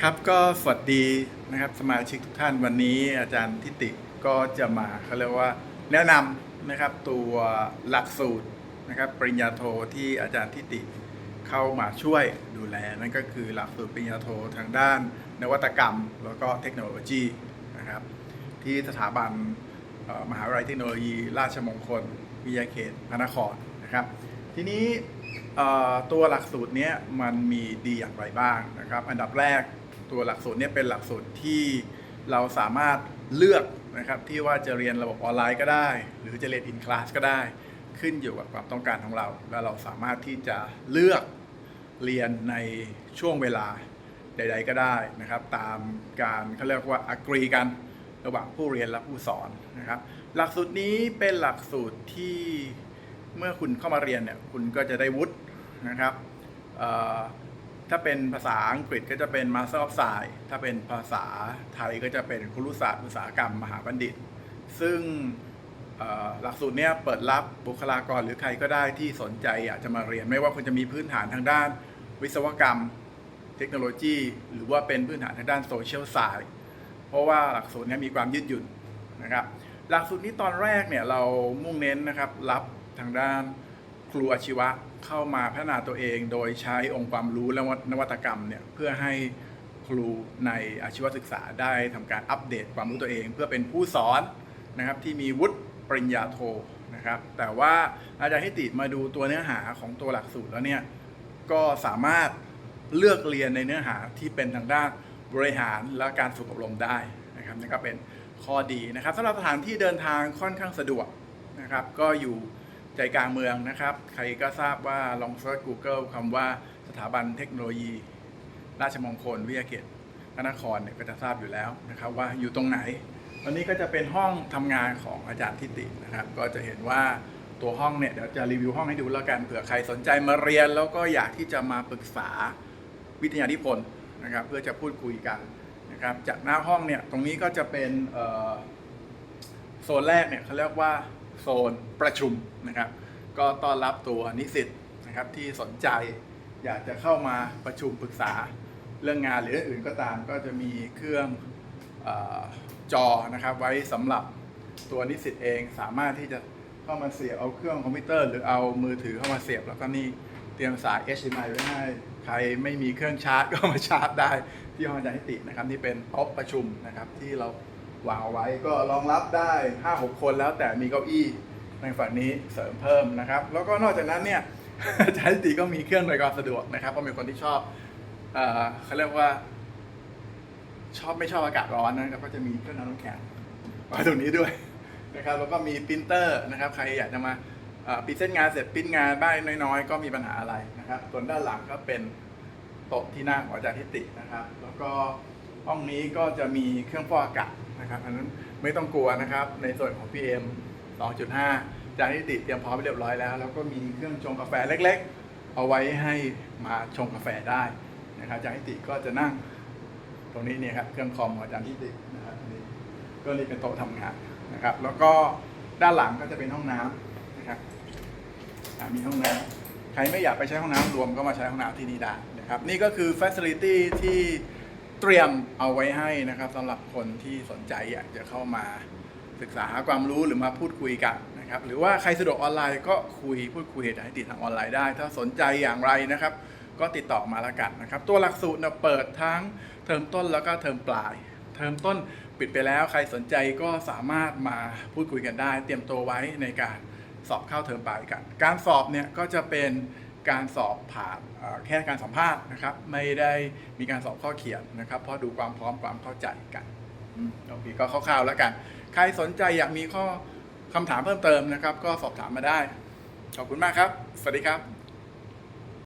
ครับก็สวัสดีนะครับสมาชิกทุกท่านวันนี้อาจารย์ทิติก็จะมาเขาเรียกว่าแนะนำนะครับตัวหลักสูตรนะครับปริญญาโทที่อาจารย์ทิติเข้ามาช่วยดูแลนั่นก็คือหลักสูตรปริญญาโททางด้าน นวัตกรรม แล้วก็เทคโนโลยีนะครับที่สถาบันมหาวิทยาลัยเทคโนโลยี ราชมงคลวิทยาเขตพระนครนะครับทีนี้ตัวหลักสูตรนี้มันมีดีอย่างไรบ้างนะครับ อันดับแรก ตัวหลักสูตรเนี้ยเป็นหลักสูตรที่เราสามารถเลือกนะครับที่ว่าจะเรียนระบบออนไลน์ก็ได้ หรือจะเรียนอินคลาสก็ได้ ขึ้นอยู่กับความต้องการของเรา แล้วเราสามารถที่จะเลือกเรียนในช่วงเวลาใด ๆ ก็ได้นะครับ ตามการเขาเรียกว่าอักรีกันระหว่างผู้เรียนและผู้สอนนะครับ หลักสูตรนี้เป็นหลักสูตรที่เมื่อคุณเข้ามาเรียนเนี่ยคุณก็จะได้วุฒินะครับอ่อ ถ้าเป็นภาษาอังกฤษก็จะเป็น Master of Science ถ้าเป็นภาษาไทยก็จะเป็นครุศาสตร์อุตสาหกรรมมหาบัณฑิต ซึ่งหลักสูตรเนี้ยเปิดรับบุคลากรหรือใครก็ได้ที่สนใจอยากจะมาเรียนไม่ว่าคุณจะมีพื้นฐานทางด้านวิศวกรรม เทคโนโลยี หรือว่าเป็นพื้นฐานทางด้านโซเชียลไซด์เพราะว่าหลักสูตรนี้มีความยืดหยุ่นนะครับหลักสูตรนี้ตอนแรกเนี่ยเรามุ่งเน้นนะครับรับทางด้าน ครูอาชีวะเข้ามาพัฒนาตัวเอง โดยใช้องค์ความรู้และนวัตกรรมเนี่ยเพื่อให้ครูในอาชีวศึกษาได้ทำการอัปเดตความรู้ตัวเอง เพื่อเป็นผู้สอนนะครับที่มีวุฒิปริญญาโทนะครับ แต่ว่าอาจารย์ให้ติมาดูตัวเนื้อหาของตัวหลักสูตรแล้วเนี่ยก็สามารถเลือกเรียนในเนื้อหาที่เป็นทางด้านบริหารและการฝึกอบรมได้นะครับนี่ก็เป็นข้อดีนะครับสำหรับสถานที่เดินทางค่อนข้างสะดวกนะครับ ก็อยู่ ใจกลางเมืองนะครับ ใครก็ทราบว่าลองเซิร์ช Google คำว่าสถาบันเทคโนโลยี ราชมงคลวิทยาเขตพระนครเนี่ยก็จะทราบอยู่แล้วนะครับว่าอยู่ตรงไหนวันนี้ก็จะเป็นห้องทำงานของอาจารย์ทิตินะครับ ก็จะเห็นว่าตัวห้องเนี่ยเดี๋ยวจะรีวิวห้องให้ดูแล้วกันเผื่อใครสนใจมาเรียน แล้วก็อยากที่จะมาปรึกษาวิทยานิพนธ์นะครับ เพื่อจะพูดคุยกันนะครับ จากหน้าห้องเนี่ยตรงนี้ก็จะเป็นโซนแรกเนี่ยเขาเรียกว่า โซนประชุมนะครับ ก็ต้อนรับตัวนิสิตนะครับที่สนใจอยากจะเข้ามาประชุมปรึกษาเรื่องงานหรือเรื่องอื่นก็ตาม ก็จะมีเครื่องอจอนะครับไว้สำหรับตัวนิสิตเองสามารถที่จะเข้ามาเสียบเอาเครื่องคอมพิวเตอร์ หรือเอามือถือเข้ามาเสียบ แล้วก็นี่เตรียมสาย HDMI ไว้ให้ใครไม่มีเครื่องชาร์จก็มาชาร์จได้ที่ห้องอาจารย์นิตินะครับนี่เป็นโต๊ะประชุมนะครับที่เรา วางเอาไว้ก็รองรับได้ 5-6 คนแล้วแต่มีเก้าอี้ในฝั่งนี้เสริมเพิ่มนะครับ แล้วก็นอกจากนั้นเนี่ยอาจารย์นิติก็มีเครื่องโดยความสะดวกนะครับเพราะมีคนที่ชอบเอ่อเขาเรียกว่า ชอบไม่ชอบอากาศร้อนนะครับก็จะมีเครื่องน้ำแข็งไว้ตรงนี้ด้วยนะครับแล้วก็มีปรินเตอร์นะครับ ใครอยากจะมาปริ้นเส้นงานเสร็จปริ้นงานบ้างน้อยๆ ก็มีปัญหาอะไรนะครับ ส่วนด้านหลังก็เป็นโต๊ะที่นั่งของอาจารย์ทิตินะครับ แล้วก็ห้องนี้ก็จะมีเครื่องฟอกอากาศ นะครับอันนั้นไม่ต้องกลัวนะครับในส่วนของ PM 2.5อาจารย์ทิติเตรียมพร้อมไปเรียบร้อยแล้ว แล้วก็มีเครื่องชงกาแฟเล็กๆ เอาไว้ให้มาชงกาแฟได้นะครับจารย์ทิติก็จะนั่งตรงนี้เนี่ยครับเครื่องคอมของจารย์ทิตินะครับนนี้ก็นี่เป็นโต๊ะทำงานนะครับแล้วก็ด้านหลังก็จะเป็นห้องน้ำนะครับมีห้องน้ำใครไม่อยากไปใช้ห้องน้ำรวมก็มาใช้ห้องน้ำที่นี่ได้นะครับนี่ก็คือ Facility ที่ เตรียมเอาไว้ให้นะครับสำหรับคนที่สนใจอยากจะเข้ามาศึกษาหาความรู้หรือมาพูดคุยกันนะครับ หรือว่าใครสะดวกออนไลน์ก็คุยพูดคุยให้ติดทางออนไลน์ได้ ถ้าสนใจอย่างไรนะครับ ก็ติดต่อมาล้วกันนะครับ ตัวหลักสูตรเนี่ยเปิดทั้งเทอมต้นแล้วก็เทอมปลาย เทอมต้นปิดไปแล้ว ใครสนใจก็สามารถมาพูดคุยกันได้ เตรียมตัวไว้ในการสอบเข้าเทอมปลายกัน การสอบเนี่ยก็จะเป็น การสอบผ่านเอ่อแค่การสัมภาษณ์นะครับ ไม่ได้มีการสอบข้อเขียนนะครับ เพราะดูความพร้อมความเข้าใจกันอืมโอเคก็คร่าวๆแล้วกัน ใครสนใจอยากมีข้อคำถามเพิ่มเติมนะครับ ก็สอบถามมาได้ ขอบคุณมากครับ สวัสดีครับ